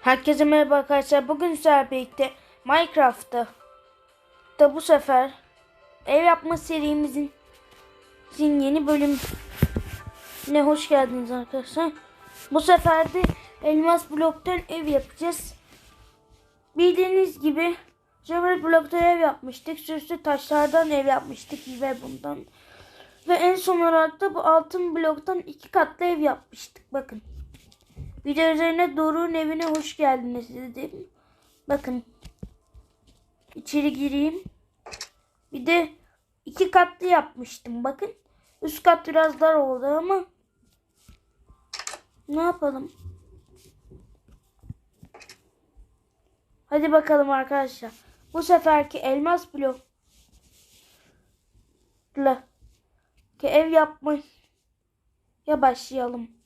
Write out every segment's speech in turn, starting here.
Herkese merhaba arkadaşlar. Bugün sizlerle birlikte Minecraft'ta da bu sefer ev yapma serimizin sizin yeni bölümüne hoş geldiniz arkadaşlar. Bu sefer de elmas bloktan ev yapacağız. Bildiğiniz gibi Cevher bloktan ev yapmıştık. Süslü taşlardan ev yapmıştık ve bundan. Ve en son olarak da bu altın bloktan iki katlı ev yapmıştık. Bakın. Video üzerine Doruk'un evine hoş geldiniz dedim. Bakın. İçeri gireyim. Bir de iki katlı yapmıştım. Bakın. Üst kat biraz dar oldu ama ne yapalım? Hadi bakalım arkadaşlar. Bu seferki elmas blokla ki ev yapmaya başlayalım.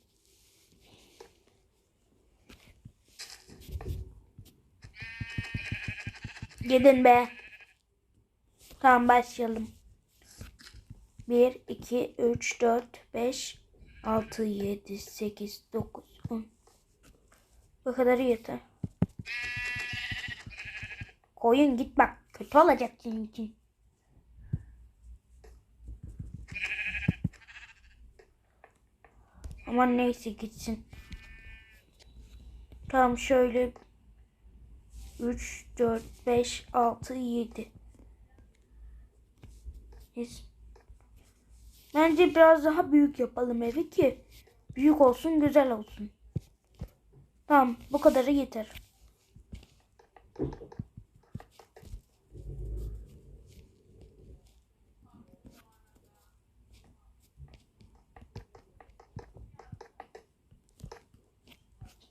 Gidin be. Tamam başlayalım. 1, 2, 3, 4, 5, 6, 7, 8, 9, 10. Bu kadarı yeter. Koyun git bak. Kötü olacak senin. Ama neyse gitsin. Tamam şöyle 3, 4, 5, 6, 7. Biz Bence biraz daha büyük yapalım evi ki büyük olsun güzel olsun. Tamam bu kadarı yeter.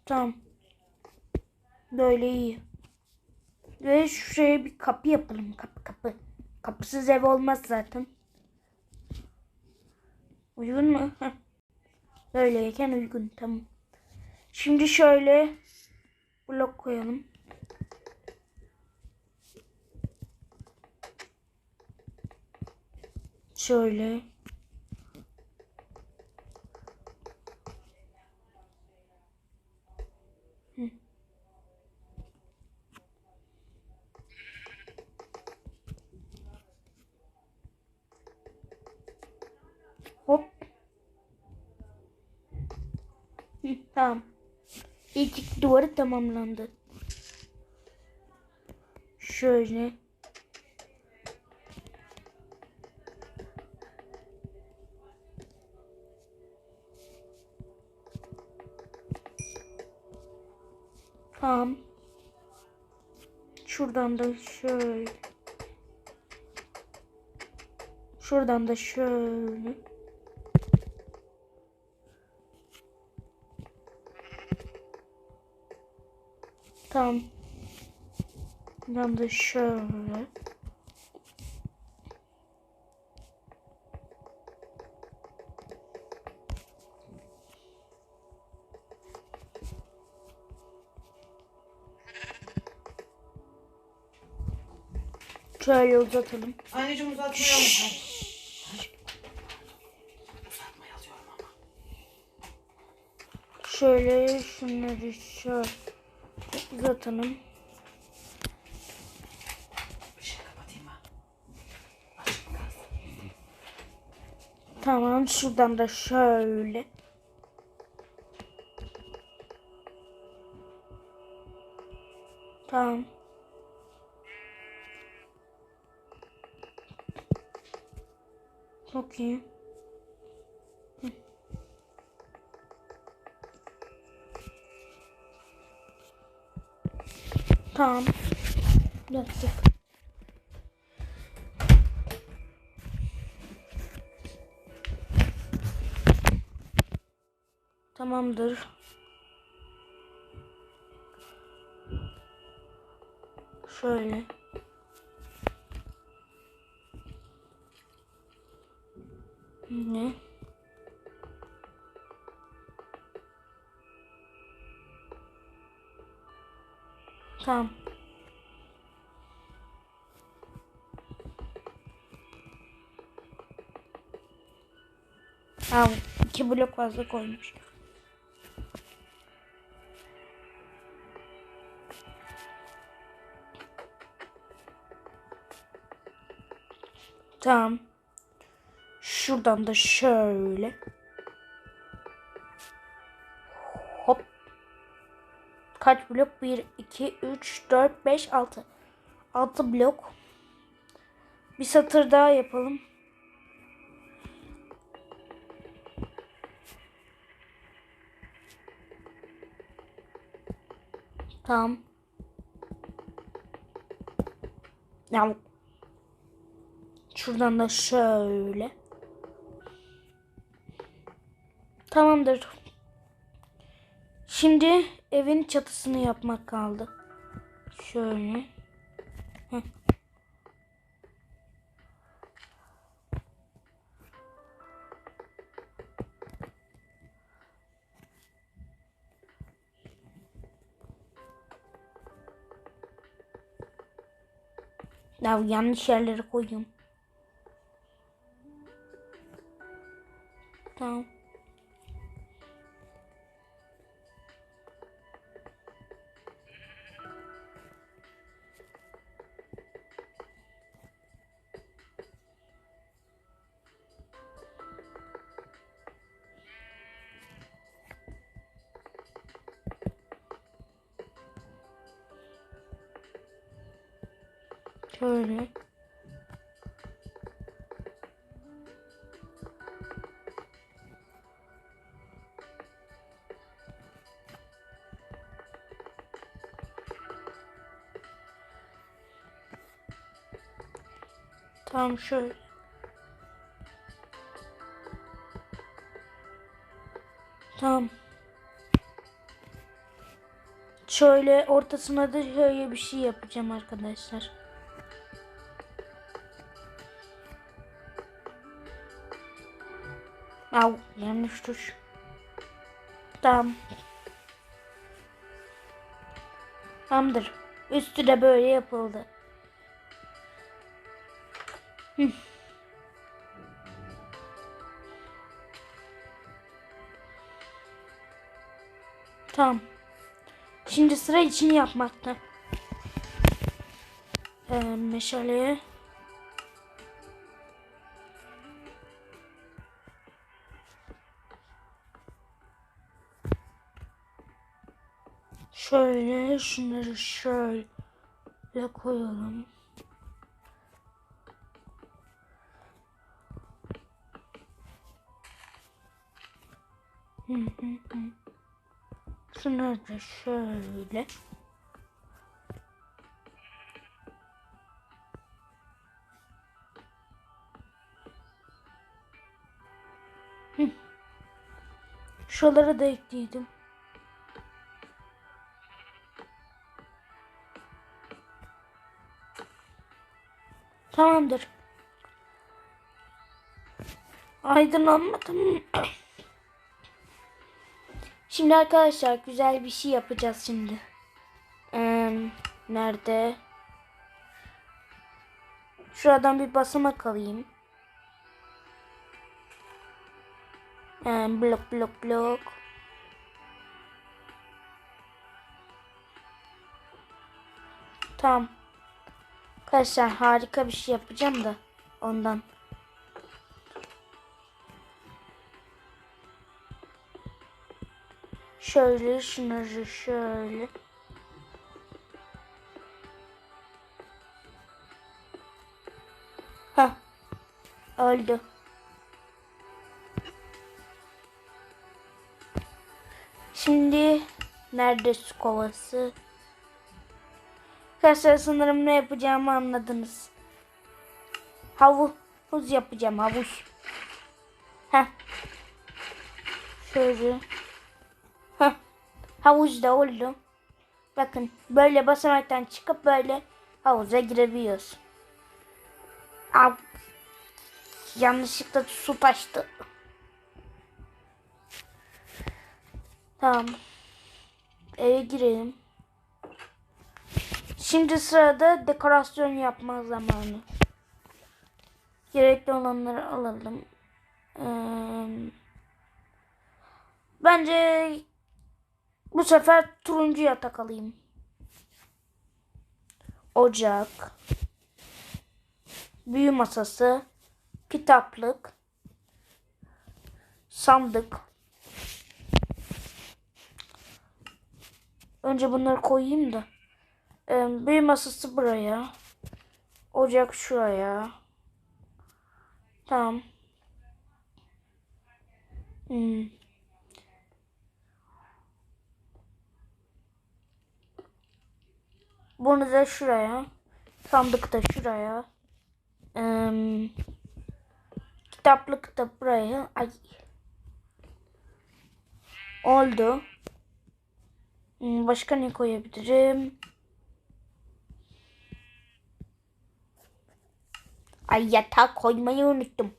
Tamam. Böyle iyi. Ve şuraya bir kapı yapalım. Kapı kapı. Kapısız ev olmaz zaten. Uygun mu? Heh. Böyleyken uygun. Tamam. Şimdi şöyle blok koyalım. Şöyle. Hı. Hop. Hı, tamam. İlk duvarı tamamlandı. Şöyle. Tamam. Şuradan da şöyle. Şuradan da şöyle. Tamam. Buradan da şöyle. Şöyle uzatalım. Anneciğim uzatmaya mı? Uzatma yazıyorum ama. Şöyle şunları şöyle uzatalım. Kalsın? Tamam şuradan da şöyle. Tamam. Çok iyi. Tamam. Yaptık. Tamamdır. Şöyle. Ne? Tamam. Tamam. iki blok fazla koymuş. Tamam. Şuradan da şöyle. Kaç blok? 1, 2, 3, 4, 5, 6. 6 blok. Bir satır daha yapalım. Tamam. Ya Şuradan da şöyle. Tamamdır. Şimdi evin çatısını yapmak kaldı. Şöyle. Heh. Ya yanlış yerlere koyuyorum. Şöyle. Tamam şöyle. Tamam. Şöyle ortasına da şöyle bir şey yapacağım arkadaşlar. Au yanlış tuş. Tamam. Tamamdır. Üstü de böyle yapıldı. Hı. Tamam. Şimdi sıra içini yapmakta. Ee, meşaleye. Şöyle şunları şöyle koyalım. Hı hı hı. Şunları da şöyle. Şuraları da ekledim. Tamamdır. Aydınlanmadım. Şimdi arkadaşlar güzel bir şey yapacağız şimdi. Ee, nerede? Şuradan bir basamak alayım. Ee, blok blok blok. Tamam. Arkadaşlar harika bir şey yapacağım da ondan. Şöyle şunları şöyle. Ha. Öldü. Şimdi nerede su kovası? Arkadaşlar sanırım ne yapacağımı anladınız. Havuz yapacağım havuz. Heh. Şöyle. Heh. Havuz da oldu. Bakın böyle basamaktan çıkıp böyle havuza girebiliyoruz. Av. Yanlışlıkla su taştı. Tamam. Eve girelim. Şimdi sırada dekorasyon yapma zamanı. Gerekli olanları alalım. Ee, bence bu sefer turuncu yatak alayım. Ocak. Büyü masası. kitaplık, sandık. Önce bunları koyayım da. Bir masası buraya. Ocak şuraya. Tamam. Hmm. Bunu da şuraya. Sandık da şuraya. Ee, kitaplık da buraya. Ay. Oldu. Hmm, Başka ne koyabilirim? Ay yatağı koymayı unuttum.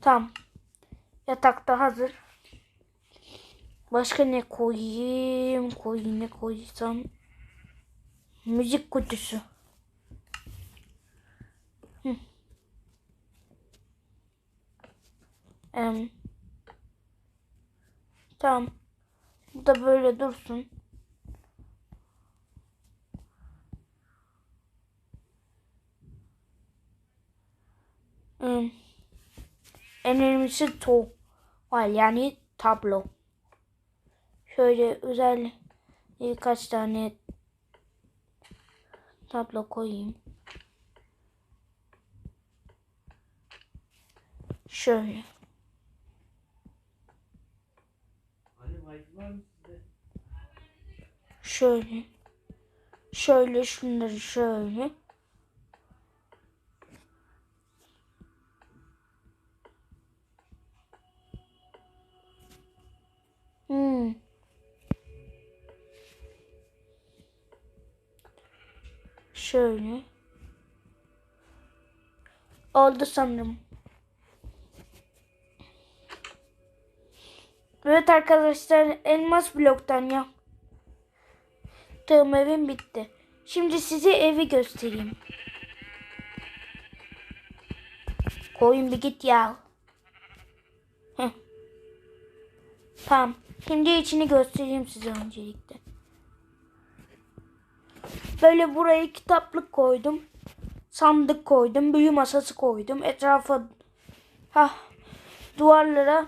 Tamam. Yatak hazır. Başka ne koyayım? Koyayım ne koysam? Müzik kutusu. Hı. Em. Tamam. Bu da böyle dursun. En önemlisi to var yani tablo. Şöyle özel birkaç tane tablo koyayım. Şöyle. Şöyle. Şöyle şunları şöyle. Oldu sanırım. Evet arkadaşlar elmas bloktan ya. Yaptığım evim bitti. Şimdi size evi göstereyim. Koyun bir git ya. Heh. Tamam. Şimdi içini göstereyim size öncelikle. Böyle buraya kitaplık koydum. Sandık koydum. Büyü masası koydum. Etrafa ha duvarlara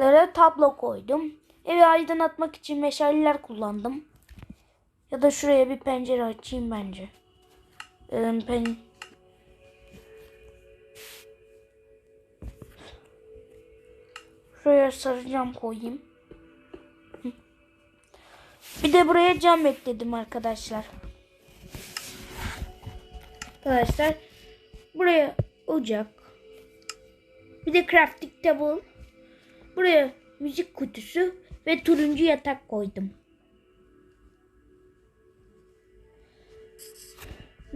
lara tablo koydum. Evi aydınlatmak için meşaleler kullandım. Ya da şuraya bir pencere açayım bence. Ee, pen Şuraya sarı cam koyayım. Bir de buraya cam ekledim arkadaşlar. Arkadaşlar buraya ocak. Bir de crafting table. Buraya müzik kutusu ve turuncu yatak koydum.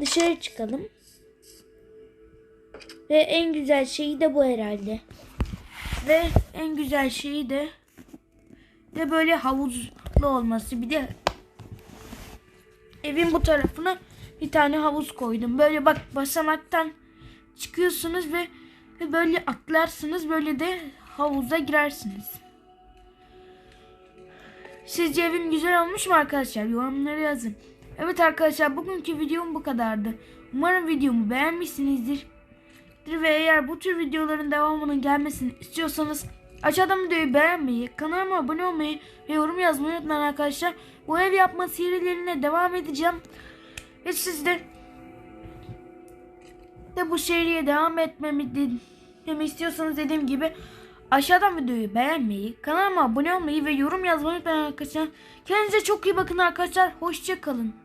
Dışarı çıkalım. Ve en güzel şeyi de bu herhalde. Ve en güzel şeyi de de böyle havuzlu olması. Bir de evin bu tarafına bir tane havuz koydum. Böyle bak basamaktan çıkıyorsunuz ve, böyle atlarsınız. Böyle de havuza girersiniz. Sizce evim güzel olmuş mu arkadaşlar? Yorumlara yazın. Evet arkadaşlar bugünkü videom bu kadardı. Umarım videomu beğenmişsinizdir. Ve eğer bu tür videoların devamının gelmesini istiyorsanız aşağıdan videoyu beğenmeyi, kanalıma abone olmayı ve yorum yazmayı unutmayın arkadaşlar. Bu ev yapma serilerine devam edeceğim. Ve siz de bu seriye devam etmemi etmemi istiyorsanız dediğim gibi aşağıdan videoyu beğenmeyi, kanalıma abone olmayı ve yorum yazmayı unutmayın arkadaşlar. Kendinize çok iyi bakın arkadaşlar. Hoşça kalın.